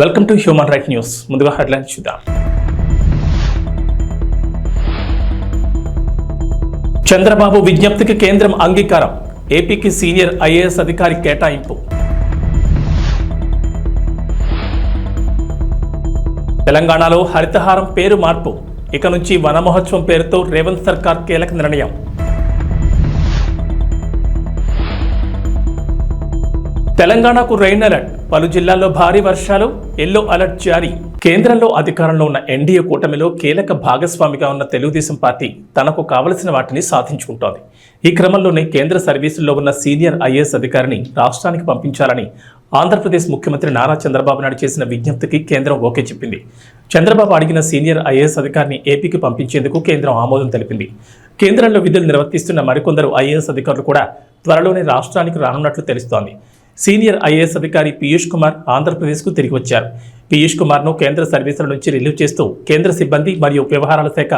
Welcome to human right news. ముందుగా headlines చూద్దాం. చంద్రబాబు విజ్ఞప్తికి కేంద్రం అంగీకారం. ఏపీకి సీనియర్ ఐఏఎస్ అధికారి కేటాయింపు. తెలంగాణలో హరితహారం పేరు మార్పు. ఇక నుంచి వన మహోత్సవం పేరుతో రేవంత్ సర్కార్ కీలక నిర్ణయం. తెలంగాణకు రెయిన్ అలర్ట్ పలు జిల్లాల్లో భారీ వర్షాలు ఎల్లో అలర్ట్ జారీ. కేంద్రంలో అధికారంలో ఉన్న ఎన్డీఏ కూటమిలో కీలక భాగస్వామిగా ఉన్న తెలుగుదేశం పార్టీ తనకు కావలసిన వాటిని సాధించుకుంటోంది. ఈ క్రమంలోనే కేంద్ర సర్వీసుల్లో ఉన్న సీనియర్ ఐఏఎస్ అధికారిని రాష్ట్రానికి పంపించాలని ఆంధ్రప్రదేశ్ ముఖ్యమంత్రి నారా చంద్రబాబు నాయుడు చేసిన విజ్ఞప్తికి కేంద్రం ఓకే చెప్పింది. చంద్రబాబు అడిగిన సీనియర్ ఐఏఎస్ అధికారిని ఏపీకి పంపించేందుకు కేంద్రం ఆమోదం తెలిపింది. కేంద్రంలో విధులు నిర్వర్తిస్తున్న మరికొందరు ఐఏఎస్ అధికారులు కూడా త్వరలోనే రాష్ట్రానికి రానున్నట్లు తెలుస్తోంది. సీనియర్ ఐఏఎస్ అధికారి పీయూష్ కుమార్ ఆంధ్రప్రదేశ్కు తిరిగి వచ్చారు. పీయూష్ కుమార్ను కేంద్ర సర్వీసుల నుంచి రిలీవ్ చేస్తూ కేంద్ర సిబ్బంది మరియు వ్యవహారాల శాఖ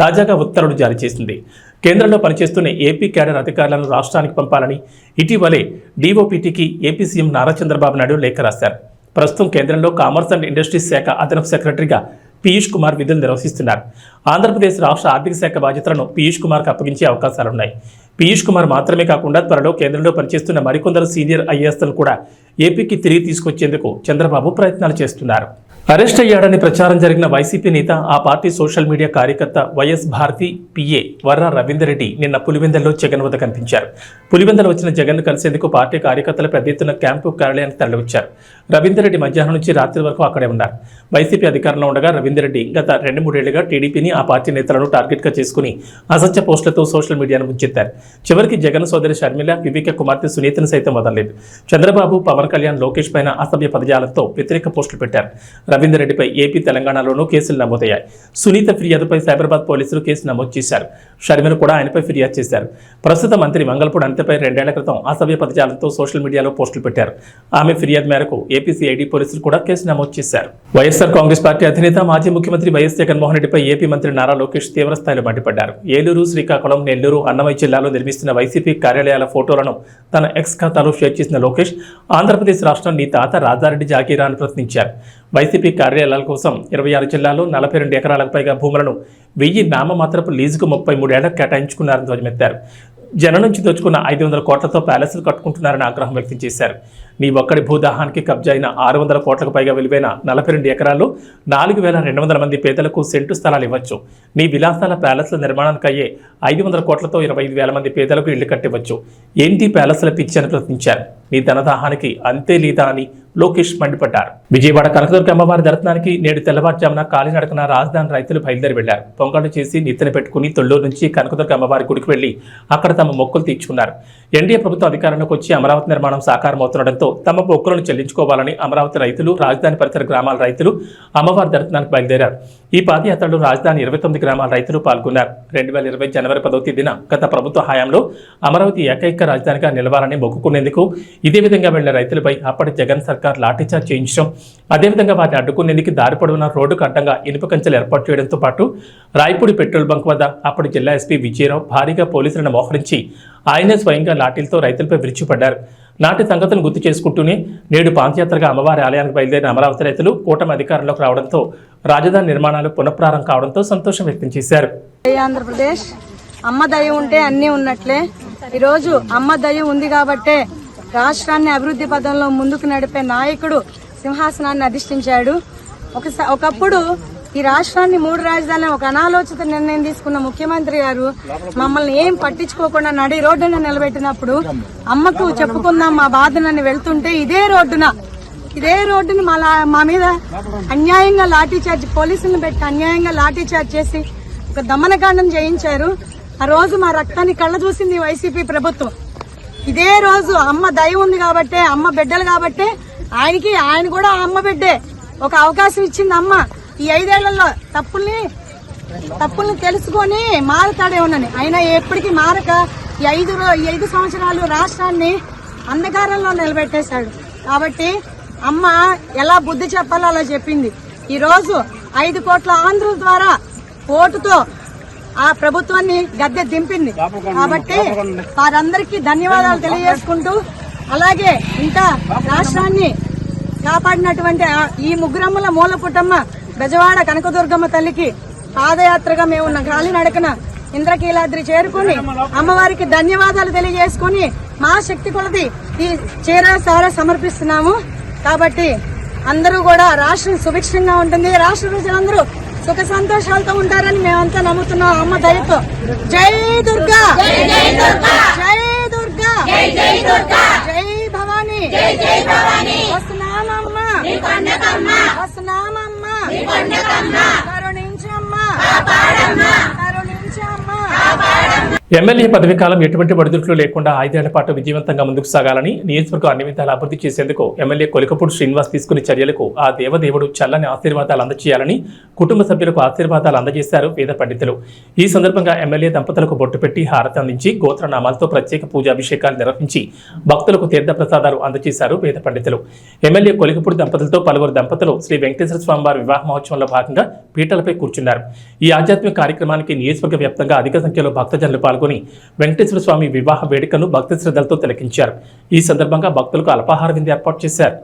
తాజాగా ఉత్తర్వులు జారీ చేసింది. కేంద్రంలో పనిచేస్తున్న ఏపీ క్యాడర్ అధికారులను రాష్ట్రానికి పంపాలని ఇటీవలే డీఓపీటీకి ఏపీ సీఎం నారా చంద్రబాబు నాయుడు లేఖ రాశారు. ప్రస్తుతం కేంద్రంలో కామర్స్ అండ్ ఇండస్ట్రీస్ శాఖ అదనపు సెక్రటరీగా పీయూష్ కుమార్ విధులు నిర్వహిస్తున్నారు. ఆంధ్రప్రదేశ్ రాష్ట్ర ఆర్థిక శాఖ బాధ్యతలను పీయూష్ కుమార్కు అప్పగించే అవకాశాలున్నాయి. పీయూష్ కుమార్ మాత్రమే కాకుండా త్వరలో కేంద్రంలో పనిచేస్తున్న మరికొందరు సీనియర్ ఐఏఎస్లను కూడా ఏపీకి తిరిగి తీసుకొచ్చేందుకు చంద్రబాబు ప్రయత్నాలు చేస్తున్నారు. అరెస్ట్ అయ్యాడని ప్రచారం జరిగిన వైసీపీ నేత ఆ పార్టీ సోషల్ మీడియా కార్యకర్త వైఎస్ భారతి పిఏ వర్ర రవీందర్రెడ్డి నిన్న పులివెందల్లో జగన్ వద్ద కనిపించారు. పులివెందలు వచ్చిన జగన్ కలిసేందుకు పార్టీ కార్యకర్తలు పెద్ద ఎత్తున క్యాంపు కార్యాలయానికి తరలివచ్చారు. రవీందర్రెడ్డి మధ్యాహ్నం నుంచి రాత్రి వరకు అక్కడే ఉన్నారు. వైసీపీ అధికారంలో ఉండగా రవీందర్రెడ్డి గత రెండు మూడేళ్ళుగా టీడీపీని ఆ పార్టీ నేతలను టార్గెట్గా చేసుకుని అసత్య పోస్టులతో సోషల్ మీడియాను ముంచెత్తారు. చివరికి జగన్ సోదరి షర్మిల వివేక కుమార్తె సునీతను సైతం వదలలేదు. చంద్రబాబు పవన్ కళ్యాణ్ లోకేష్ పైన అసభ్య పదజాలంతో వ్యతిరేక పోస్టులు పెట్టారు. రవీందర్ రెడ్డిపై ఏపీ తెలంగాణలోనూ కేసులు నమోదయ్యాయి. సునీత ఫిర్యాదుపై సైబరాబాద్ పోలీసులు కేసు నమోదు చేశారు. షర్మిల కూడా ఆయనపై ఫిర్యాదు చేశారు. ప్రస్తుత మంత్రి మంగళపూడి అనితపై రెండేళ్ళ క్రితం అసభ్య పదజాలంతో సోషల్ మీడియాలో పోస్టులు పెట్టారు. ఆమె ఫిర్యాదు మేరకు ఏపీసీఐడి పోలీసులు కూడా కేసు నమోదు చేశారు. వైఎస్ఆర్ కాంగ్రెస్ పార్టీ అధినేత మాజీ ముఖ్యమంత్రి వైఎస్ జగన్మోహన్ రెడ్డిపై ఏపీ మంత్రి నారా లోకేష్ తీవ్రస్థాయిలో మండిపడ్డారు. ఏలూరు శ్రీకాకుళం నెల్లూరు అన్నమయ్య జిల్లాలో నిర్మిస్తున్న వైసీపీ కార్యాలయాల ఫోటోలను తన ఎక్స్ ఖాతాలో షేర్ చేసిన లోకేష్ ఆంధ్రప్రదేశ్ రాష్ట్రం నీ తాత రాజారెడ్డి జాకీరా అని ప్రశ్నించారు. వైసీపీ కార్యాలయాల కోసం ఇరవై ఆరు జిల్లాల్లో నలభై రెండు ఎకరాలకు పైగా భూములను వెయ్యి నామమాత్రపు లీజుకు ముప్పై మూడేళ్ళకు కేటాయించుకున్నారని ధ్వజమెత్తారు. జనం నుంచి దోచుకున్న ఐదు వందల కోట్లతో ప్యాలెస్లు కట్టుకుంటున్నారని ఆగ్రహం వ్యక్తం చేశారు. నీ ఒక్కడి భూదాహానికి కబ్జా అయిన ఆరు వందల కోట్లకు పైగా విలువైన నలభై రెండు ఎకరాల్లో నాలుగు వేల రెండు వందల మంది పేదలకు సెంటు స్థలాలు ఇవ్వచ్చు. నీ విలాసాల ప్యాలెస్ల నిర్మాణానికి అయ్యే ఐదు వందల కోట్లతో ఇరవై ఐదు వేల మంది పేదలకు ఇళ్ళు కట్టివచ్చు ఏంటి ప్యాలెస్ల పిచ్చి అని ప్రశ్నించారు. నీ ధనదాహానికి అంతే లేదా అని లోకేష్ మండిపడ్డారు. విజయవాడ కనకదుర్గ అమ్మవారి దర్శనానికి నేడు తెల్లవారుజామున కాలినడకన రాజధాని రైతులు బయలుదేరి వెళ్ళారు పొంగళ్ళు చేసి నిత్తన పెట్టుకుని తొళ్ళూరు నుంచి కనకదుర్గ అమ్మవారి గుడికి వెళ్ళి అక్కడ తమ మొక్కులు తీర్చుకున్నారు. ఎన్డీఏ ప్రభుత్వం అధికారంలోకి వచ్చి అమరావతి నిర్మాణం సాకారం అవుతుండటంతో తమ మొక్కులను చెల్లించుకోవాలని అమరావతి రైతులు రాజధాని పరిసర గ్రామాల రైతులు అమ్మవారి దర్శనానికి బయలుదేరారు. ఈ పాదయాత్రలో రాజధాని ఇరవై తొమ్మిది గ్రామాల రైతులు పాల్గొన్నారు. రెండు వేల ఇరవై జనవరి పదవ తేదీన గత ప్రభుత్వ హయాంలో అమరావతి ఏకైక రాజధానిగా నిలవాలని మొక్కుకునేందుకు ఇదే విధంగా వెళ్ళిన రైతులపై అప్పటి జగన్ సర్కార్ లాఠీచార్జ్ చేయించడం అదేవిధంగా వారిని అడ్డుకునేందుకు దారి పొడవున రోడ్డు అడ్డంగా ఇనుప కంచెలు ఏర్పాటు చేయడంతో పాటు రాయపూడి పెట్రోల్ బంక్ వద్ద అప్పటి జిల్లా ఎస్పీ విజయరావు భారీగా పోలీసులను మోహరించి ఆయనే స్వయంగా లాఠీలతో రైతులపై విరుచిపడ్డారు. నాటి సంగతులను గుర్తు చేసుకుంటూనే నేడు పాంచయాత్రగా అమ్మవారి ఆలయానికి బయలుదేరిన అమరావతి రైతులు కూటమి అధికారంలోకి రావడంతో రాజధాని నిర్మాణాలు పునఃప్రారంభం కావడంతో సంతోషం వ్యక్తం చేశారు. ఆంధ్రప్రదేశ్. అమ్మ దయ ఉంటే అన్నీ ఉన్నట్లే. ఈరోజు అమ్మ దయ ఉంది కాబట్టే రాష్ట్రాన్ని అభివృద్ధి పదంలో ముందుకు నడిపే నాయకుడు సింహాసనాన్ని అధిష్ఠించాడు. ఒకసారి ఒకప్పుడు ఈ రాష్ట్రాన్ని మూడు రాజధానులు ఒక అనాలోచిత నిర్ణయం తీసుకున్న ముఖ్యమంత్రి గారు మమ్మల్ని ఏం పట్టించుకోకుండా నడి రోడ్డున నిలబెట్టినప్పుడు అమ్మకు చెప్పుకుందాం మా బాధనని వెళ్తుంటే ఇదే రోడ్డున ఇదే రోడ్డుని మా లా- మా మీద అన్యాయంగా లాఠీ చార్జ్ పోలీసులను పెట్టి అన్యాయంగా లాఠీ చార్జ్ చేసి ఒక దమనకాండం చేయించారు. ఆ రోజు మా రక్తాన్ని కళ్ళ చూసింది వైసీపీ ప్రభుత్వం. ఇదే రోజు అమ్మ దయ ఉంది కాబట్టే అమ్మ బిడ్డలు కాబట్టే ఆయనకి ఆయన కూడా అమ్మ బిడ్డే. ఒక అవకాశం ఇచ్చింది అమ్మ. ఈ ఐదేళ్ళలో తప్పుల్ని తప్పుల్ని తెలుసుకొని మారుతాడే ఉన్నని. అయినా ఎప్పటికీ మారక ఈ ఐదు ఈ ఐదు సంవత్సరాలు రాష్ట్రాన్ని అంధకారంలో నిలబెట్టేశాడు. కాబట్టి అమ్మ ఎలా బుద్ధి చెప్పాలో అలా చెప్పింది. ఈ రోజు ఐదు కోట్ల ఆంధ్రుల ద్వారా ఓటుతో ఆ ప్రభుత్వాన్ని గద్దె దింపింది. కాబట్టి వారందరికీ ధన్యవాదాలు తెలియజేసుకుంటూ అలాగే ఇంకా రాష్ట్రాన్ని కాపాడినటువంటి ఈ ముగ్గురమ్మల మూల పుట్టమ్మ బెజవాడ కనకదుర్గమ్మ తల్లికి పాదయాత్రగా మేము కాలినడకన ఇంద్రకీలాద్రి చేరుకుని అమ్మవారికి ధన్యవాదాలు తెలియజేసుకుని మా శక్తి కొలది ఈ చీర సార సమర్పిస్తున్నాము. కాబట్టి అందరూ కూడా రాష్ట్రం సుభిక్షంగా ఉంటుంది. రాష్ట్ర ప్రజలందరూ సుఖ సంతోషాలతో ఉంటారని మేమంతా నమ్ముతున్నాం. అమ్మ దయతో. జై దుర్గా. జై దుర్గా. జై దుర్గా. జై భవానీ. జై జై భవానీ. వస్తున్నామమ్మ వస్తున్నామమ్మ కరుణించమ్మ కరుణించమ్మ ఎమ్మెల్యే పదవి కాలం ఎటువంటి ఒడిదుడుకులు లేకుండా ఐదేళ్ళ పాటు విజయవంతంగా ముందుకు సాగాలని నియోజకవర్గం అన్ని విధాలు అభివృద్ధి చేసేందుకు ఎమ్మెల్యే కొలికపూడి శ్రీనివాస్ తీసుకునే చర్యలకు ఆ దేవదేవుడు చల్లని ఆశీర్వాదాలు అందజేయాలని కుటుంబ సభ్యులకు ఆశీర్వాదాలు అందజేశారు వేద పండితులు. ఈ సందర్భంగా ఎమ్మెల్యే దంపతులకు బొట్టు పెట్టి హారతి అందించి గోత్రనామాలతో ప్రత్యేక పూజాభిషేకాలు నిర్వహించి భక్తులకు తీర్థ ప్రసాదాలు అందజేశారు వేద పండితులు. ఎమ్మెల్యే కొలికపూడి దంపతులతో పలువురు దంపతులు శ్రీ వెంకటేశ్వర స్వామి వారి వివాహ మహోత్సవంలో భాగంగా పీటలపై కూర్చున్నారు. ఈ ఆధ్యాత్మిక కార్యక్రమానికి నియోజకవర్గ వ్యాప్తంగా అధిక సంఖ్యలో భక్తజనులు పాల్గొని వెంకటేశ్వర స్వామి వివాహ వేడుకను భక్తి శ్రద్ధలతో తిలకించారు. ఈ సందర్భంగా భక్తులకు అల్పాహార విందు ఏర్పాటు చేశారు.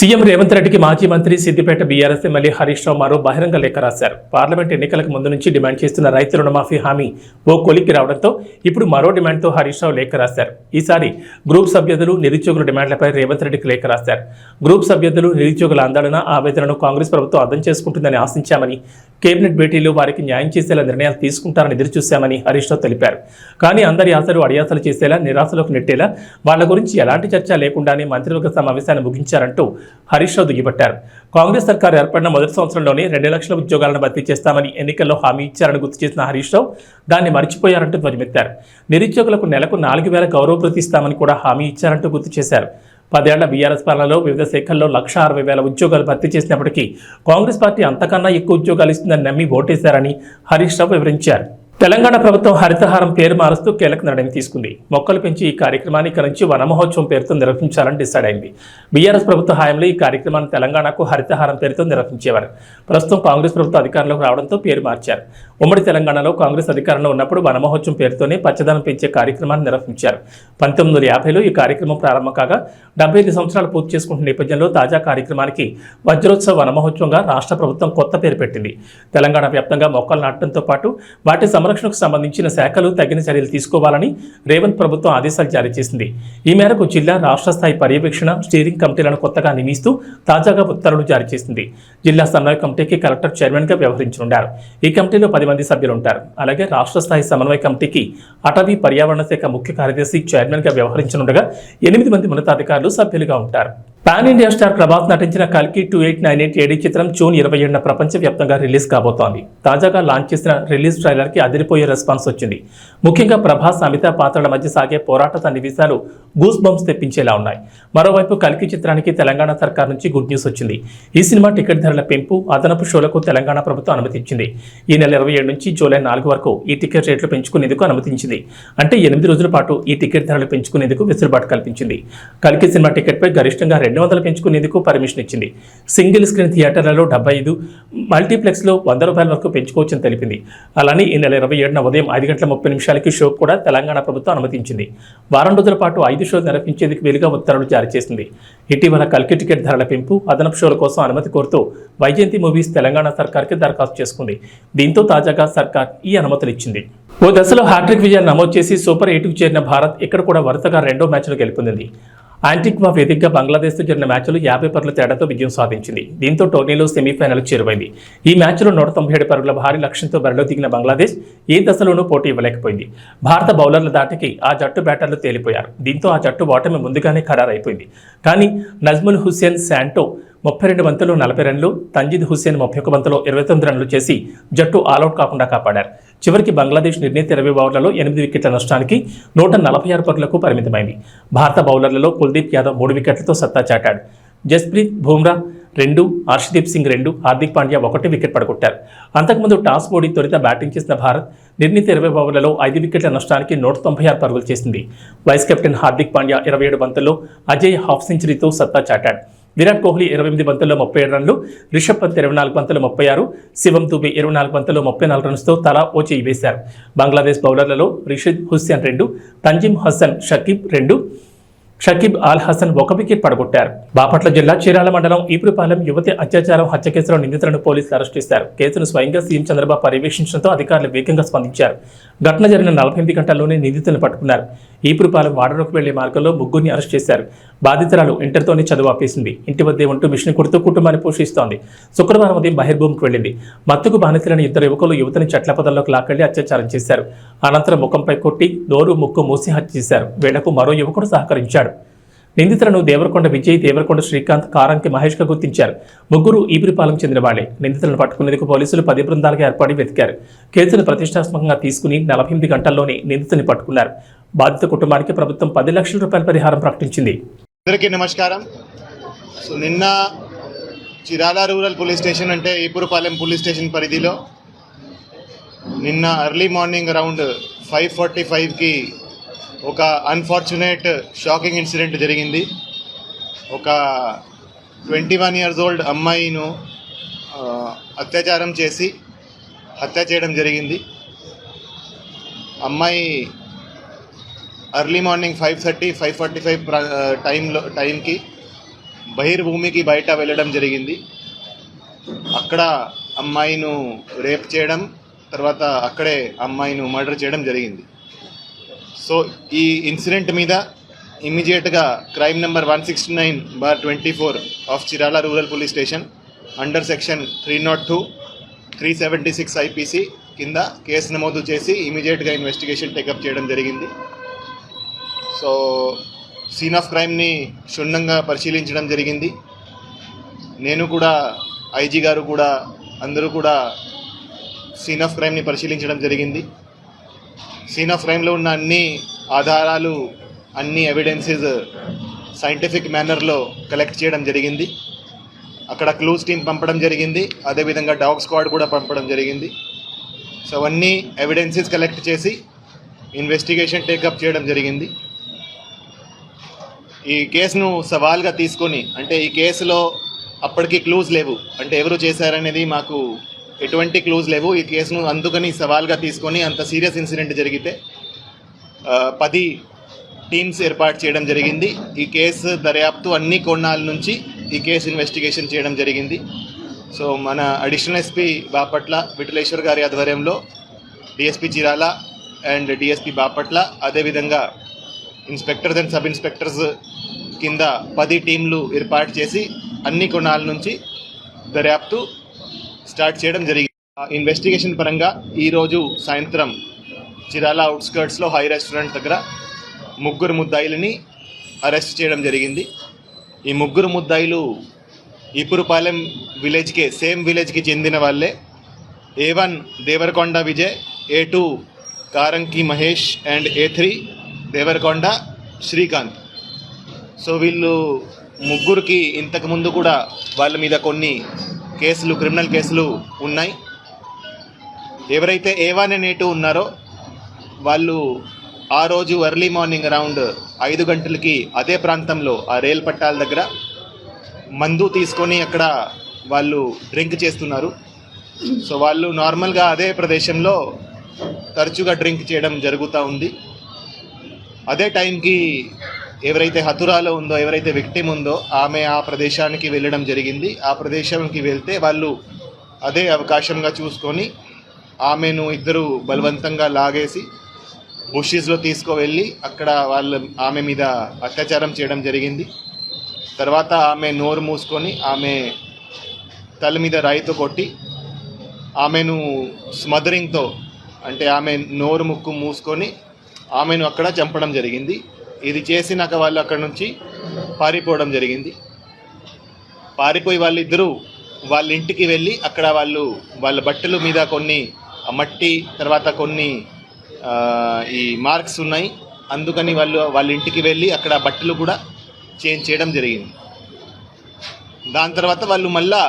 సీఎం రేవంత్ రెడ్డికి మాజీ మంత్రి సిద్దిపేట బీఆర్ఎస్ ఎమ్మెల్యే హరీష్ రావు మరో బహిరంగ లేఖ రాశారు. పార్లమెంట్ ఎన్నికలకు ముందు నుంచి డిమాండ్ చేస్తున్న రైతు రుణమాఫీ హామీ ఓ కొలిక్కి రావడంతో ఇప్పుడు మరో డిమాండ్తో హరీష్ రావు లేఖ రాశారు. ఈసారి గ్రూప్ సభ్యులు నిరుద్యోగుల డిమాండ్లపై రేవంత్ రెడ్డికి లేఖ రాశారు. గ్రూప్ సభ్యులు నిరుద్యోగుల ఆందోళన ఆవేదనను కాంగ్రెస్ ప్రభుత్వం అర్థం చేసుకుంటుందని ఆశించామని కేబినెట్ భేటీలో వారికి న్యాయం చేసేలా నిర్ణయాలు తీసుకుంటారని ఎదురుచూశామని హరీష్ రావు తెలిపారు. కానీ అందరి ఆశలు అడియాసలు చేసేలా నిరాశలోకి నెట్టేలా వాళ్ళ గురించి ఎలాంటి చర్చ లేకుండానే మంత్రివర్గ సమావేశాన్ని ముగించారంటూ హరీష్ రావు దుయ్యబట్టారు. కాంగ్రెస్ సర్కార్ ఏర్పడిన మొదటి సంవత్సరంలోనే రెండు లక్షల ఉద్యోగాలను భర్తీ చేస్తామని ఎన్నికల్లో హామీ ఇచ్చారని గుర్తు చేసిన హరీష్ రావు దాన్ని మర్చిపోయారంటూ ధ్వజమెత్తారు. నిరుద్యోగులకు నెలకు నాలుగు వేల గౌరవ ప్రతిస్తామని ఇస్తామని కూడా హామీ ఇచ్చారంటూ గుర్తు చేశారు. పదేళ్ళ బీఆర్ఎస్ పాలనలో వివిధ శాఖల్లో లక్ష అరవై వేల ఉద్యోగాలు భర్తీ చేసినప్పటికీ కాంగ్రెస్ పార్టీ అంతకన్నా ఎక్కువ ఉద్యోగాలు ఇస్తుందని నమ్మి ఓటేశారని హరీష్ రావు వివరించారు. తెలంగాణ ప్రభుత్వం హరితహారం పేరు మారుస్తూ కీలక నిర్ణయం తీసుకుంది. మొక్కలు పెంచి ఈ కార్యక్రమాన్ని కరించి వనమహోత్సవం పేరుతో నిర్వహించాలని డిసైడ్ అయింది. బీఆర్ఎస్ ప్రభుత్వ హయాంలో ఈ కార్యక్రమాన్ని తెలంగాణకు హరితహారం పేరుతో నిర్వహించేవారు. ప్రస్తుతం కాంగ్రెస్ ప్రభుత్వం అధికారంలోకి రావడంతో పేరు మార్చారు. ఉమ్మడి తెలంగాణలో కాంగ్రెస్ అధికారంలో ఉన్నప్పుడు వనమహోత్సవం పేరుతోనే పచ్చదనం పెంచే కార్యక్రమాన్ని నిర్వహించారు. పంతొమ్మిది వందల యాభైలో ఈ కార్యక్రమం ప్రారంభం కాగా డెబ్బై ఐదు సంవత్సరాలు పూర్తి చేసుకుంటున్న నేపథ్యంలో తాజా కార్యక్రమానికి వజ్రోత్సవ వనమహోత్సవంగా రాష్ట్ర ప్రభుత్వం కొత్త పేరు పెట్టింది. తెలంగాణ వ్యాప్తంగా మొక్కలు నాటడంతో పాటు వాటి సంరక్షణకు సంబంధించిన శాఖలు తగిన చర్యలు తీసుకోవాలని రేవంత్ ప్రభుత్వం ఆదేశాలు జారీ చేసింది. ఈ మేరకు జిల్లా రాష్ట్ర స్థాయి పర్యవేక్షణ స్టీరింగ్ కమిటీలను కొత్తగా నియమిస్తూ తాజాగా ఉత్తర్వులు జారీ చేసింది. జిల్లా సమన్వయ కమిటీకి కలెక్టర్ చైర్మన్గా వ్యవహరించనున్నారు. ఈ కమిటీలో పది మంది సభ్యులు ఉంటారు అలాగే రాష్ట్ర స్థాయి సమన్వయ కమిటీకి అటవీ పర్యావరణ శాఖ ముఖ్య కార్యదర్శి చైర్మన్గా వ్యవహరించనుండగా ఎనిమిది మంది ఉన్నతాధికారులు సభ్యులుగా ఉంటారు. పాన్ ఇండియా స్టార్ ప్రభాస్ నటించిన కల్కి two eight nine eight AD చిత్రం జూన్ ఇరవై ఏడున ప్రపంచవ్యాప్తంగా రిలీజ్ కాబోతోంది. తాజాగా లాంచ్ చేసిన రిలీజ్ ట్రైలర్కి అదిరిపోయే రెస్పాన్స్ వచ్చింది. ముఖ్యంగా ప్రభాస్ అమితాబ్ పాత్రల మధ్య సాగే పోరాట సన్నివేశాలు గూస్ బంప్స్ తెప్పించేలా ఉన్నాయి. మరోవైపు కల్కి చిత్రానికి తెలంగాణ సర్కార్ నుంచి గుడ్ న్యూస్ వచ్చింది. ఈ సినిమా టికెట్ ధరల పెంపు అదనపు షోలకు తెలంగాణ ప్రభుత్వం అనుమతించింది. ఈ నెల ఇరవై ఏడు నుంచి జూలై నాలుగు వరకు ఈ టికెట్ రేట్లు పెంచుకునేందుకు అనుమతించింది. అంటే ఎనిమిది రోజుల పాటు ఈ టికెట్ ధరలు పెంచుకునేందుకు వెసులుబాటు కల్పించింది. కల్కి సినిమా టికెట్పై గరిష్టంగా రెండు వందలు పెంచుకునేందుకు పర్మిషన్ ఇచ్చింది. సింగిల్ స్క్రీన్ థియేటర్లలో డెబ్బై ఐదు మల్టీప్లెక్స్లో వంద రూపాయల వరకు పెంచుకోవచ్చని తెలిపింది. అలానే ఈ నెల ఇరవై ఏడున ఉదయం ఐదు గంటల ముప్పై నిమిషాలకి షో కూడా తెలంగాణ ప్రభుత్వం అనుమతించింది. వారం రోజుల పాటు ఐదు షోలు నిర్వహించేందుకు వీలుగా ఉత్తర్వులు జారీ చేసింది. ఇటీవల కల్కి టికెట్ ధరల పెంపు అదనపు షోల కోసం అనుమతి కోరుతూ వైజయంతి మూవీస్ తెలంగాణ సర్కార్కి దరఖాస్తు చేసుకుంది. దీంతో తాజాగా సర్కార్ ఈ అనుమతులు ఇచ్చింది. ఓ దశలో హ్యాట్రిక్ విజయాన్ని నమోదు చేసి సూపర్ ఎయిట్కు చేరిన భారత్ ఇక్కడ కూడా వరుసగా రెండో మ్యాచ్లు గెలుపొందింది. యాంటిగ్వా వేదికగా బంగ్లాదేశ్తో జరిగిన మ్యాచ్లో యాభై పరుల తేడాతో విజయం సాధించింది. దీంతో టోర్నీలో సెమీఫైనల్ చేరువైంది. ఈ మ్యాచ్లో నూట తొంభై ఏడు పరుగుల భారీ లక్ష్యంతో బరిలో దిగిన బంగ్లాదేశ్ ఏ దశలోనూ పోటీ ఇవ్వలేకపోయింది. భారత బౌలర్ల దాటికి ఆ జట్టు బ్యాటర్లు తేలిపోయారు. దీంతో ఆ జట్టు ఓటమి ముందుగానే ఖరారైపోయింది. కానీ నజ్ముల్ హుస్సేన్ శాంటో ముప్పై రెండు బంతులు నలభై రన్లు తంజిద్ హుస్సేన్ ముప్పై ఒక్క బంతులో ఇరవై తొమ్మిది రన్లు చేసి జట్టు ఆలౌట్ కాకుండా కాపాడారు. చివరికి బంగ్లాదేశ్ నిర్ణీత ఇరవై ఓవర్లలో ఎనిమిది వికెట్ల నష్టానికి నూట నలభై ఆరు పరుగులకు పరిమితమైంది. భారత బౌలర్లలో కుల్దీప్ యాదవ్ మూడు వికెట్లతో సత్తా చాటాడు. జస్ప్రీత్ బుమ్రా రెండు హర్షదీప్ సింగ్ రెండు హార్దిక్ పాండ్యా ఒకటి వికెట్ పడగొట్టారు. అంతకుముందు టాస్ ఓడి తొలుత బ్యాటింగ్ చేసిన భారత్ నిర్ణీత ఇరవై ఓవర్లలో ఐదు వికెట్ల నష్టానికి నూట తొంభై ఆరు పరుగులు చేసింది. వైస్ కెప్టెన్ హార్దిక్ పాండ్యా ఇరవై ఏడు బంతుల్లో అజయ్ హాఫ్ సెంచరీతో సత్తా చాటాడు. విరాట్ కోహ్లీ ఇరవై ఎనిమిది బంతుల్లో ముప్పై ఏడు రన్లు రిషబ్ పంత్ ఇరవై నాలుగు బంతులు ముప్పై ఆరు శివం దుబే ఇరవై నాలుగు బంతుల్లో ముప్పై నాలుగు రన్స్తో తలా ఓ చేయి వేశారు. బంగ్లాదేశ్ బౌలర్లలో రిషద్ హుస్సేన్ రెండు తంజిమ్ హసన్ షకీబ్ రెండు షకీబ్ ఆల్ హసన్ ఒక వికెట్ పడగొట్టారు. బాపట్ల జిల్లా చీరాల మండలం ఈపురపాలెం యువతి అత్యాచారం హత్య కేసులో నిందితులను పోలీసులు అరెస్ట్ చేశారు. కేసును స్వయంగా సీఎం చంద్రబాబు పర్యవేక్షించడంతో అధికారులు వేగంగా స్పందించారు. ఘటన జరిగిన నలభై ఎనిమిది గంటల్లోనే నిందితులను పట్టుకున్నారు. ఈపురపాలెం వాడలోకి వెళ్ళే మార్గంలో ముగ్గురిని అరెస్ట్ చేశారు. బాధితురాలు ఇంటర్తోనే చదువు ఆపేసింది. ఇంటి వద్దే ఉంటూ మిషన్ కొడుతూ కుటుంబాన్ని పోషిస్తోంది. శుక్రవారం ఉదయం బహిర్భూమికి వెళ్ళింది. మత్తుకు బానితులైన ఇద్దరు యువకులు యువతని చెట్ల పొదల్లోకి లాక్కెళ్ళి అత్యాచారం చేశారు. అనంతరం ముఖంపై కొట్టి నోరు ముక్కు మూసి హత్య చేశారు. వీళ్ళకు మరో యువకుడు సహకరించాడు. నిందితులను దేవరకొండ విజయ్ దేవరకొండ శ్రీకాంత్ కారంకి మహేష్గా గుర్తించారు. ముగ్గురు ఈపిరిపాలెం చెందిన వాళ్ళే నిందితులను పట్టుకునేందుకు పోలీసులు పది బృందాలుగా ఏర్పడి వెతికారు. కేసును ప్రతిష్టాత్మకంగా తీసుకుని నలభై ఎనిమిది గంటల్లోనే నిందితుని పట్టుకున్నారు. బాధిత కుటుంబానికి ప్రభుత్వం పది లక్షల రూపాయల పరిహారం ప్రకటించింది. అందరికీ నమస్కారం. సో నిన్న చిరాల రూరల్ పోలీస్ స్టేషన్ అంటే ఈపురపాలెం పోలీస్ స్టేషన్ పరిధిలో నిన్న early morning around five forty ఫైవ్కి ఒక అన్ఫార్చునేట్ షాకింగ్ ఇన్సిడెంట్ జరిగింది. ఒక ట్వంటీ వన్ ఇయర్స్ ఓల్డ్ అమ్మాయిను అత్యాచారం చేసి హత్య చేయడం జరిగింది. అమ్మాయి early morning five thirty five forty five టైంలో టైంకి బహిర్భూమికి బయట వెళ్ళడం జరిగింది. అక్కడ అమ్మాయిను రేప్ చేయడం తర్వాత అక్కడే అమ్మాయిను మర్డర్ చేయడం జరిగింది. సో ఈ ఇన్సిడెంట్ మీద ఇమీడియట్గా crime number one sixty nine bar twenty four of Chirala rural police station under section three not two three seventy six IPC కింద కేసు నమోదు చేసి ఇమీడియట్గా ఇన్వెస్టిగేషన్ టేకప్ చేయడం జరిగింది. సో సీన్ ఆఫ్ క్రైమ్ని క్షుణ్ణంగా పరిశీలించడం జరిగింది. నేను కూడా ఐజీ గారు కూడా అందరూ కూడా సీన్ ఆఫ్ క్రైమ్ని పరిశీలించడం జరిగింది. సీన్ ఆఫ్ క్రైమ్లో ఉన్న అన్ని ఆధారాలు అన్ని ఎవిడెన్సెస్ సైంటిఫిక్ మేనర్లో కలెక్ట్ చేయడం జరిగింది. అక్కడ క్లూస్ టీం పంపడం జరిగింది. అదేవిధంగా డాగ్ స్క్వాడ్ కూడా పంపడం జరిగింది. సో అవన్నీ ఎవిడెన్సెస్ కలెక్ట్ చేసి ఇన్వెస్టిగేషన్ టేకప్ చేయడం జరిగింది. ఈ కేసును సవాల్గా తీసుకొని అంటే ఈ కేసులో అప్పటికి క్లూజ్ లేవు. అంటే ఎవరు చేశారనేది మాకు ఎటువంటి క్లూజ్ లేవు. ఈ కేసును అందుకని సవాల్గా తీసుకొని అంత సీరియస్ ఇన్సిడెంట్ జరిగితే పది టీమ్స్ ఏర్పాటు చేయడం జరిగింది. ఈ కేసు దర్యాప్తు అన్ని కోణాల నుంచి ఈ కేసు ఇన్వెస్టిగేషన్ చేయడం జరిగింది. సో మన అడిషనల్ ఎస్పీ బాపట్ల విఠలేశ్వర్ గారి ఆధ్వర్యంలో DSP Chirala and DSP Bapatla అదేవిధంగా ఇన్స్పెక్టర్స్ అండ్ సబ్ ఇన్స్పెక్టర్స్ కింద పది టీంలు ఏర్పాటు చేసి అన్ని కోణాల నుంచి దర్యాప్తు స్టార్ట్ చేయడం జరిగింది. ఇన్వెస్టిగేషన్ పరంగా ఈరోజు సాయంత్రం చిరాల అవుట్స్కర్ట్స్లో హై రెస్టారెంట్ దగ్గర ముగ్గురు ముద్దాయిలని అరెస్ట్ చేయడం జరిగింది. ఈ ముగ్గురు ముద్దాయిలు ఈపురుపాలెం విలేజ్కే సేమ్ విలేజ్కి చెందిన వాళ్ళే. A one Devarakonda Vijay A two కారంకి Mahesh and A three Devarakonda Srikanth. So వీళ్ళు ముగ్గురికి ఇంతకుముందు కూడా వాళ్ళ మీద కొన్ని కేసులు క్రిమినల్ కేసులు ఉన్నాయి. ఎవరైతే ఏ నేటు ఉన్నారో వాళ్ళు ఆ రోజు ఎర్లీ మార్నింగ్ అరౌండ్ ఐదు గంటలకి అదే ప్రాంతంలో ఆ రైలు పట్టాల దగ్గర మందు తీసుకొని అక్కడ వాళ్ళు డ్రింక్ చేస్తున్నారు. సో వాళ్ళు నార్మల్గా అదే ప్రదేశంలో తరచుగా డ్రింక్ చేయడం జరుగుతూ ఉంది. అదే టైంకి ఎవరైతే హతురాలో ఉందో ఎవరైతే విక్టిమ్ ఉందో ఆమె ఆ ప్రదేశానికి వెళ్ళడం జరిగింది. ఆ ప్రదేశానికి వెళ్తే వాళ్ళు అదే అవకాశంగా చూసుకొని ఆమెను ఇద్దరు బలవంతంగా లాగేసి బుషీస్లో తీసుకువెళ్ళి అక్కడ వాళ్ళ ఆమె మీద అత్యాచారం చేయడం జరిగింది. తర్వాత ఆమె నోరు మూసుకొని ఆమె తల మీద రాయితో కొట్టి ఆమెను స్మదరింగ్తో అంటే ఆమె నోరు ముక్కు మూసుకొని ఆమెను అక్కడ చంపడం జరిగింది. ఇది చేసినాక వాళ్ళు అక్కడ నుంచి పారిపోవడం జరిగింది. పారిపోయి వాళ్ళిద్దరూ వాళ్ళ ఇంటికి వెళ్ళి అక్కడ వాళ్ళు వాళ్ళ బట్టల మీద కొన్ని మట్టి తర్వాత కొన్ని ఈ మార్క్స్ ఉన్నాయి. అందుకని వాళ్ళు వాళ్ళ ఇంటికి వెళ్ళి అక్కడ బట్టలు కూడా చేంజ్ చేయడం జరిగింది. దాని తర్వాత వాళ్ళు మళ్ళా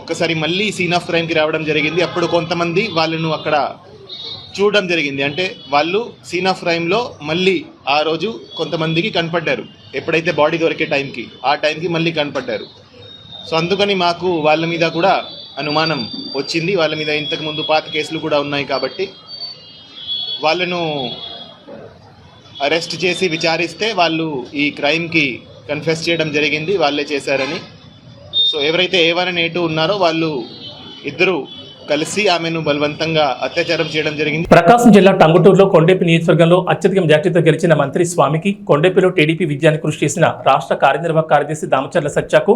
ఒక్కసారి మళ్ళీ సీన్ ఆఫ్ క్రైమ్కి రావడం జరిగింది. అప్పుడు కొంతమంది వాళ్ళను అక్కడ చూడడం జరిగింది. అంటే వాళ్ళు సీన్ ఆఫ్ క్రైమ్లో మళ్ళీ ఆ రోజు కొంతమందికి కనపడ్డారు. ఎప్పుడైతే బాడీ దొరికే టైంకి ఆ టైంకి మళ్ళీ కనపడ్డారు. సో అందుకని మాకు వాళ్ళ మీద కూడా అనుమానం వచ్చింది. వాళ్ళ మీద ఇంతకుముందు పాత కేసులు కూడా ఉన్నాయి కాబట్టి వాళ్ళను అరెస్ట్ చేసి విచారిస్తే వాళ్ళు ఈ క్రైమ్కి కన్ఫెస్ చేయడం జరిగింది. వాళ్ళే చేశారని. సో ఎవరైతే A one and A two ఉన్నారో వాళ్ళు ఇద్దరు కలిసి ఆమెను బలవంతంగా అత్యాచారం చేయడం జరిగింది. ప్రకాశం జిల్లా టంగుటూరులో కొండేపి నియోజకవర్గంలో అత్యధిక మెజార్టీతో గెలిచిన మంత్రి స్వామికి కొండేపిలో టీడీపీ విజయాన్ని కృషి చేసిన రాష్ట్ర కార్యనిర్వాహక కార్యదర్శి దామచర్ల సత్యాకు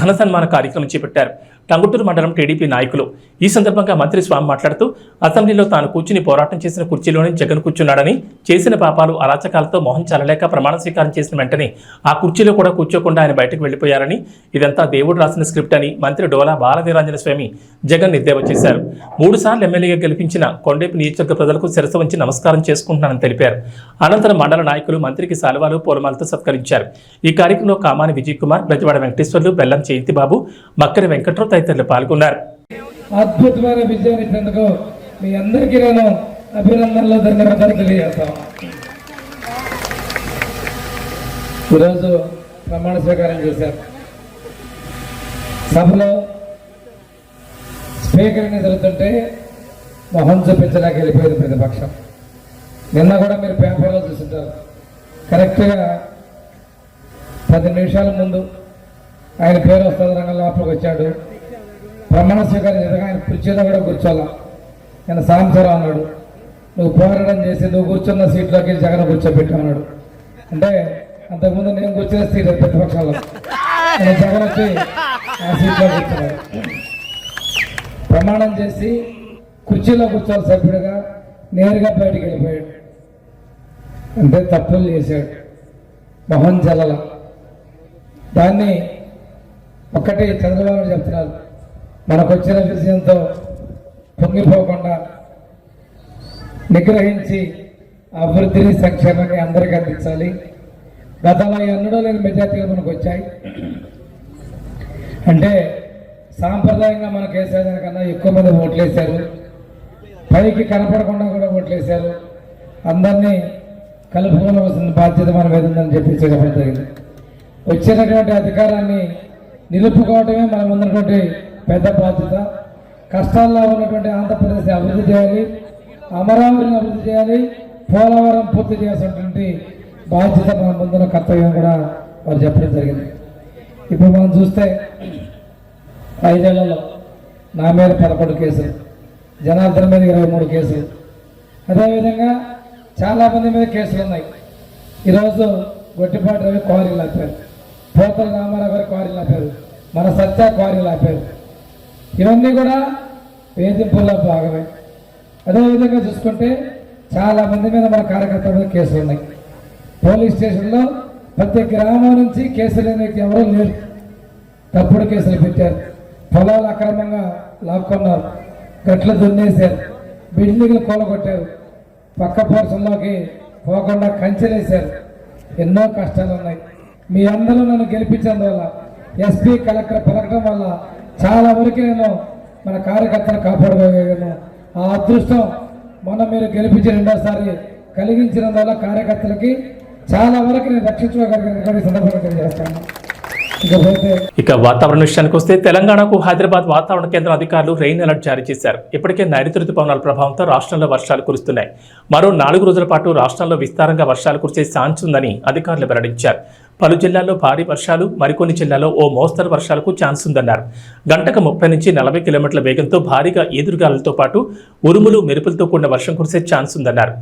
ఘన సన్మాన కార్యక్రమం చేపట్టారు. టంగుటూరు మండలం టీడీపీ నాయకులు. ఈ సందర్భంగా మంత్రి స్వామి మాట్లాడుతూ అసెంబ్లీలో తాను కూర్చుని పోరాటం చేసిన కుర్చీలోనే జగన్ కూర్చున్నాడని చేసిన పాపాలు అరాచకాలతో మొహం చల్లలేక ప్రమాణ స్వీకారం చేసిన వెంటనే ఆ కుర్చీలో కూడా కూర్చోకుండా ఆయన బయటకు వెళ్ళిపోయారని ఇదంతా దేవుడు రాసిన స్క్రిప్ట్ అని మంత్రి డోలా బాలవీరాంజన స్వామి జగన్ ఎద్దేవా చేశారు. మూడు సార్లు ఎమ్మెల్యేగా గెలిపించిన కొండేపు నియోజకవర్గ ప్రజలకు శిరస వంచి నమస్కారం చేసుకుంటున్నానని తెలిపారు. అనంతరం మండల నాయకులు మంత్రికి సాలువాలు పూలమాలతో సత్కరించారు. ఈ కార్యక్రమంలో కామాని విజయ్ కుమార్ ప్రతివాడ వెంకటేశ్వర్లు బెల్లం జయంతిబాబు మక్కరి వెంకట్రావు తదితరులు పాల్గొన్నారు. అద్భుతమైన విజయాన్ని ఇచ్చినందుకు మీ అందరికీ నేను అభినందనలు ధన్యవాదాలు తెలియజేస్తాను. ఈరోజు ప్రమాణ స్వీకారం చేశారు. సభలో స్పీకర్ని జరుగుతుంటే మొహం చూపించడానికి వెళ్ళిపోయింది ప్రతిపక్షం. నిన్న కూడా మీరు పేపర్లో చూసింటారు కరెక్ట్గా పది నిమిషాల ముందు ఆయన పేరు వస్తుంది రంగం లోపలికి వచ్చాడు. బ్రహ్మణ స్వీకారం చేయగా ఆయన కుర్చీలో కూడా కూర్చోాలా ఆయన సాంబశివరావు అన్నాడు. నువ్వు పోరాటం చేసి నువ్వు కూర్చున్న సీట్లోకి జగన్ కూర్చోబెట్టు అన్నాడు. అంటే అంతకుముందు నేను కూర్చున్న సీట్ అది నేను జగన్ వచ్చి ఆ సీట్లో కూర్చున్నాడు. ప్రమాణం చేసి కుర్చీలో కూర్చోవాలి సభ్యుడిగా నేరుగా బయటికి వెళ్ళిపోయాడు. అంటే తప్పులు చేశాడు. మొహం జల్లల. దాన్ని ఒక్కటే చంద్రబాబు చెప్తున్నారు. మనకు వచ్చిన విజయంతో పొంగిపోకుండా నిగ్రహించి అభివృద్ధిని సంక్షేమాన్ని అందరికీ అందించాలి. గతంలో ఎన్నడూ లేని మెజార్టీలు మనకు వచ్చాయి. అంటే సాంప్రదాయంగా మనకు వేసేదానికన్నా ఎక్కువ మంది ఓట్లేశారు. పైకి కనపడకుండా కూడా ఓట్లేశారు. అందరినీ కలుపుకోవాల్సిన బాధ్యత మన మీద ఉందని చెప్పి చెప్పడం జరిగింది. వచ్చినటువంటి అధికారాన్ని నిలుపుకోవటమే మన ముందున్నటువంటి పెద్ద బాధ్యత. కష్టాల్లో ఉన్నటువంటి ఆంధ్రప్రదేశ్ అభివృద్ధి చేయాలి. అమరావతిని అభివృద్ధి చేయాలి. పోలవరం పూర్తి చేయాల్సినటువంటి బాధ్యత మన ముందున్న కర్తవ్యం కూడా వారు చెప్పడం జరిగింది. ఇప్పుడు మనం చూస్తే ఐదేళ్ళలో నా మీద పదకొండు కేసులు జనార్దన్ మీద ఇరవై మూడు కేసులు. అదేవిధంగా చాలామంది మీద కేసులు ఉన్నాయి. ఈరోజు గొట్టిపాటి రవి క్వారీలు ఆపారు. పోతల రామారావు గారు క్వారీలు ఆపారు. మన సత్య క్వారీలు ఆపారు. ఇవన్నీ కూడా వేధింపుల్లో భాగమే. అదేవిధంగా చూసుకుంటే చాలా మంది మీద మన కార్యకర్తల మీద కేసులు ఉన్నాయి. పోలీస్ స్టేషన్లో ప్రతి గ్రామం నుంచి కేసులు అనేది ఎవరూ లేరు. తప్పుడు కేసులు పెట్టారు. పొలాలు అక్రమంగా లాక్కున్నారు. గట్లు దున్నేశారు. బిల్డింగ్లు కూలగొట్టారు. పక్క పోర్షన్లోకి పోకుండా కంచెలేశారు. ఎన్నో కష్టాలు ఉన్నాయి. మీ అందరూ నన్ను గెలిపించినందువల్ల ఎస్పీ కలెక్టర్ పలకడం వల్ల చాలా వరకు నేను మన కార్యకర్తను కాపాడుకోగలను ఆ అదృష్టం మొన్న మీరు గెలిపించి రెండోసారి కలిగించినందువల్ల కార్యకర్తలకి చాలా వరకు నేను రక్షించుకోగలిగినటువంటి సందర్భంగా తెలియజేస్తాను. ఇక వాతావరణ విషయానికి వస్తే తెలంగాణకు హైదరాబాద్ వాతావరణ కేంద్రం అధికారులు రెయిన్ అలర్ట్ జారీ చేశారు. ఇప్పటికే నైరుతి రుతుపవనాల ప్రభావంతో రాష్ట్రంలో వర్షాలు కురుస్తున్నాయి. మరో నాలుగు రోజుల పాటు రాష్ట్రంలో విస్తారంగా వర్షాలు కురిసే ఛాన్స్ ఉందని అధికారులు వెల్లడించారు. పలు జిల్లాల్లో భారీ వర్షాలు మరికొన్ని జిల్లాల్లో ఓ మోస్తరు వర్షాలకు ఛాన్స్ ఉందన్నారు. గంటకు ముప్పై నుంచి నలభై కిలోమీటర్ల వేగంతో భారీగా ఈదురుగాలతో పాటు ఉరుములు మెరుపులతో కూడిన వర్షం కురిసే ఛాన్స్ ఉందన్నారు.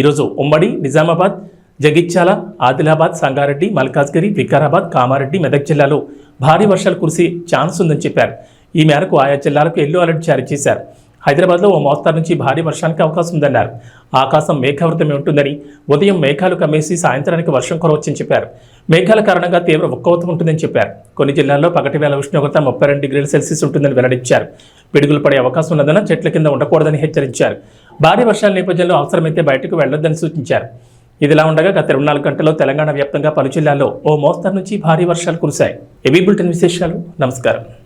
ఈరోజు ఉమ్మడి నిజామాబాద్ జగిత్యాల ఆదిలాబాద్ సంగారెడ్డి మల్కాజ్గిరి వికారాబాద్ కామారెడ్డి మెదక్ జిల్లాలో భారీ వర్షాలు కురిసే ఛాన్స్ ఉందని చెప్పారు. ఈ మేరకు ఆయా జిల్లాలకు ఎల్లో అలర్ట్ జారీ చేశారు. హైదరాబాద్లో ఓ మోస్తారు నుంచి భారీ వర్షానికి అవకాశం ఉందన్నారు. ఆకాశం మేఘావృతమే ఉంటుందని ఉదయం మేఘాలు కమ్మేసి సాయంత్రానికి వర్షం కురవచ్చని చెప్పారు. మేఘాల కారణంగా తీవ్ర ఉక్కవతం ఉంటుందని చెప్పారు. కొన్ని జిల్లాల్లో పగటి వేల ఉష్ణోగ్రత ముప్పై రెండు డిగ్రీల సెల్సియస్ ఉంటుందని వెల్లడించారు. పిడుగులు పడే అవకాశం ఉన్నదన చెట్ల కింద ఉండకూడదని హెచ్చరించారు. భారీ వర్షాల నేపథ్యంలో అవసరమైతే బయటకు వెళ్ళొద్దని సూచించారు. ఇదిలా ఉండగా గత ఇరవై నాలుగు గంటల్లో తెలంగాణ వ్యాప్తంగా పలు జిల్లాల్లో ఓ మోస్తరు నుంచి భారీ వర్షాలు కురిశాయి. ఏబీ బులెటిన్ విశేషాలు. నమస్కారం.